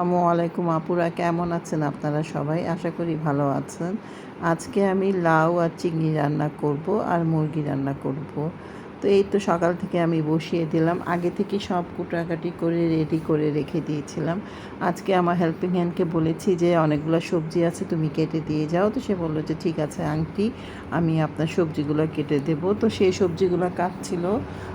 আসসালামু আলাইকুম আপুরা, কেমন আছেন আপনারা সবাই? আশা করি ভালো আছেন। আজকে আমি লাউ আর চিংড়ি রান্না করব আর মুরগি রান্না করব। তো এই তো সকাল থেকে আমি বসিয়ে দিলাম। আগে থেকে সব কুটাকাটি করে রেডি করে রেখে দিয়েছিলাম। আজকে আমার হেল্পিং হ্যান্ডকে বলেছি যে, অনেকগুলো সবজি আছে, তুমি কেটে দিয়ে যাও। তো সে বলল যে, ঠিক আছে আংটি আমি আপনার সবজিগুলো কেটে দেব। তো সেই সবজিগুলো কাটছিল।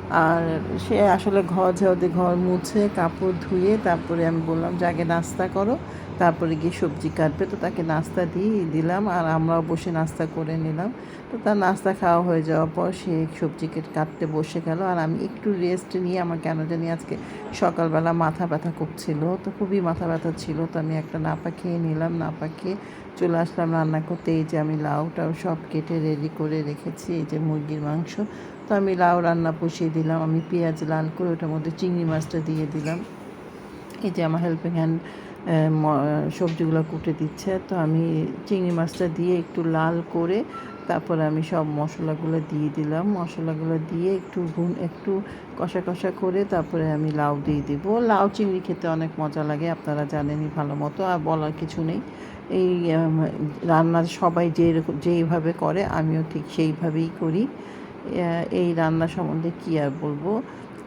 আর সে আসলে ঘর ঝাড়তে ঘর মুছে কাপড় ধুয়ে তারপরে আমি বললাম, যে আগে নাস্তা করো। তারপরে গিয়ে সবজি কাটবে। তো তাকে নাস্তা দিয়ে দিলাম আর আমরাও বসে নাস্তা করে নিলাম। তো তার নাস্তা খাওয়া হয়ে যাওয়ার পর সে সবজিকে কাটতে বসে গেল আর আমি একটু রেস্ট নিয়ে আমার কেন জানি আজকে সকালবেলা মাথা ব্যথা করছিল। তো খুবই মাথা ব্যথা ছিল। তো আমি একটা নাপা খেয়ে নিলাম। নাপা খেয়ে চলে আসলাম রান্না করতে। এই যে আমি লাউটাও সব কেটে রেডি করে রেখেছি। এই যে মুরগির মাংস। তো আমি লাউ রান্না বসিয়ে দিলাম, আমি পেঁয়াজ লাল করে ওটার মধ্যে চিংড়ি মাছটা দিয়ে দিলাম। এই যে আমার হেল্পিং হ্যান্ড সবজিগুলো কুটে দিচ্ছে, তো আমি চিংড়ি মাছটা দিয়ে একটু লাল করে তারপরে আমি সব মশলাগুলো দিয়ে দিলাম। মশলাগুলো দিয়ে একটু গুন একটু কষা কষা করে তারপরে আমি লাউ দিয়ে দিব। লাউ চিংড়ি খেতে অনেক মজা লাগে, আপনারা জানেনই ভালো মতো, আর বলার কিছু নেই। এই রান্না সবাই যেরকম, যেইভাবে করে, আমিও ঠিক সেইভাবেই করি। এই রান্না সম্বন্ধে কি আর বলব?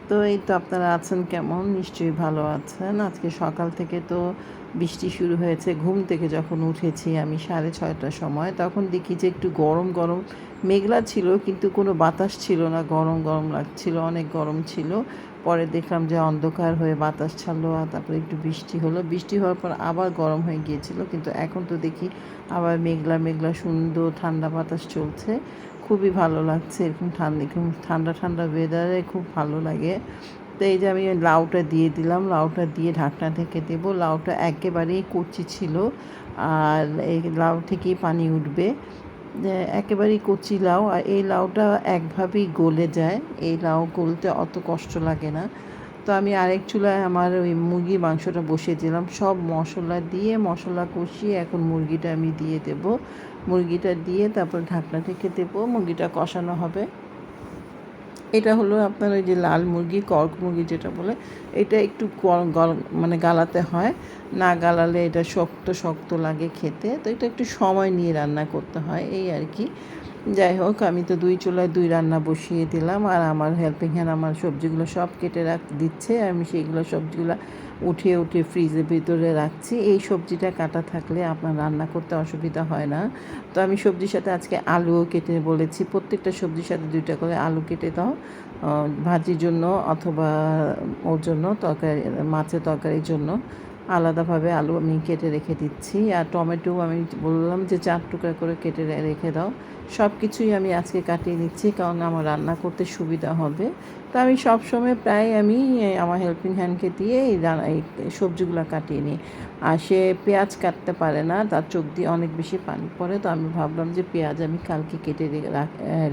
তো এই তো আপনারা আছেন কেমন? নিশ্চয়ই ভালো আছেন। আজকে সকাল থেকে তো বৃষ্টি শুরু হয়েছে, ঘুম থেকে যখন উঠেছি আমি সাড়ে ছয়টার সময়, তখন দেখি যে একটু গরম গরম মেঘলা ছিল, কিন্তু কোনো বাতাস ছিল না, গরম গরম লাগছিল, অনেক গরম ছিল। পরে দেখলাম যে অন্ধকার হয়ে বাতাস ছাড়লো, আর তারপরে একটু বৃষ্টি হলো। বৃষ্টি হওয়ার পর আবার গরম হয়ে গিয়েছিল, কিন্তু এখন তো দেখি আবার মেঘলা মেঘলা সুন্দর ঠান্ডা বাতাস চলছে। খুবই ভালো লাগছে এরকম ঠান্ডা ঠান্ডা ঠান্ডা ওয়েদারে খুব ভালো লাগে। তো এই যে আমি লাউটা দিয়ে দিলাম, লাউটা দিয়ে ঢাকনা থেকে দেব। লাউটা একেবারেই কচি ছিল আর এই লাউ থেকেই পানি উঠবে। একেবারেই কচি লাউ। আর এই লাউটা একভাবেই গলে যায়। এই লাউ গলতে অত কষ্ট লাগে না। তো আমি আরেক চুলায় আমার ওই মুরগির মাংসটা বসিয়ে দিলাম। সব মশলা দিয়ে মশলা কষিয়ে এখন মুরগিটা আমি দিয়ে দেব। মুরগিটা দিয়ে তারপর ঢাকনা থেকে দেবো। মুরগিটা কষানো হবে। এটা হলো আপনার ওই যে লাল মুরগি, কর্ক মুরগি যেটা বলে, এটা একটু মানে গালাতে হয়। না গালালে এটা শক্ত শক্ত লাগে খেতে। তো এটা একটু সময় নিয়ে রান্না করতে হয়, এই আর কি। যাই হোক, আমি তো দুই চুলায় দুই রান্না বসিয়ে দিলাম। আর আমার হেল্পিং হ্যান্ড আমার সবজিগুলো সব কেটে রাখ, দিচ্ছে। আমি সেইগুলো সবজিগুলো উঠিয়ে উঠে ফ্রিজের ভিতরে রাখছি। এই সবজিটা কাটা থাকলে আপনার রান্না করতে অসুবিধা হয় না। তো আমি সবজির সাথে আজকে আলুও কেটে বলেছি। প্রত্যেকটা সবজির সাথে দুইটা করে আলু কেটে দাও। ভাজির জন্য অথবা ওর জন্য তরকারি, মাছের তরকারির জন্য। আলাদাভাবে আলু আমি কেটে রেখে দিচ্ছি আর টমেটো আমি বললাম যে চার টুকরা করে কেটে রেখে দাও। সব কিছুই আমি আজকে কাটিয়ে নিচ্ছি কারণ আমার রান্না করতে সুবিধা হবে। তো আমি সবসময় প্রায় আমি আমার হেল্পিং হ্যান্ডকে দিয়ে এই এই সবজিগুলো কাটিয়ে নিই। আর সে পেঁয়াজ কাটতে পারে না, তার চোখ দিয়ে অনেক বেশি পানি পড়ে, তো আমি ভাবলাম যে পেঁয়াজ আমি কালকে কেটে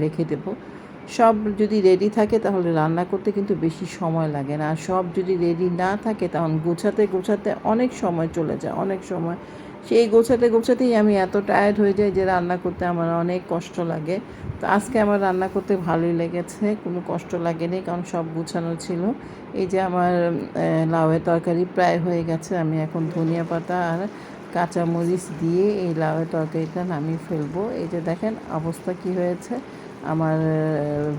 রেখে দেবো। সব যদি রেডি থাকে তাহলে রান্না করতে কিন্তু বেশি সময় লাগে না। আর সব যদি রেডি না থাকে তখন গোছাতে গোছাতে অনেক সময় চলে যায়, অনেক সময়। সেই গোছাতে গোছাতেই আমি এত টায়ার্ড হয়ে যাই যে রান্না করতে আমার অনেক কষ্ট লাগে। তো আজকে আমার রান্না করতে ভালোই লেগেছে, কোনো কষ্ট লাগেনি কারণ সব গুছানো ছিল। এই যে আমার লাউয়ের তরকারি প্রায় হয়ে গেছে, আমি এখন ধনিয়া পাতা আর কাঁচামরিচ দিয়ে এই লাউয়ের তরকারিটা নামিয়ে ফেলব। এই যে দেখেন অবস্থা কি হয়েছে। আমার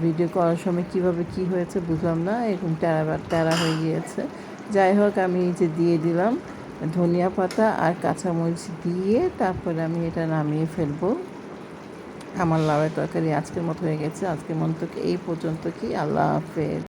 ভিডিও করার সময় কীভাবে কি হয়েছে বুঝলাম না, এরকম ট্যারা ট্যারা হয়ে গিয়েছে। যাই হোক, আমি যে দিয়ে দিলাম ধনিয়া পাতা আর কাঁচামরিচ দিয়ে তারপরে আমি এটা নামিয়ে ফেলব। আমার লাউয়ের তরকারি আজকের মতো হয়ে গেছে। আজকের মতো এই পর্যন্ত কি? আল্লাহ হাফেজ।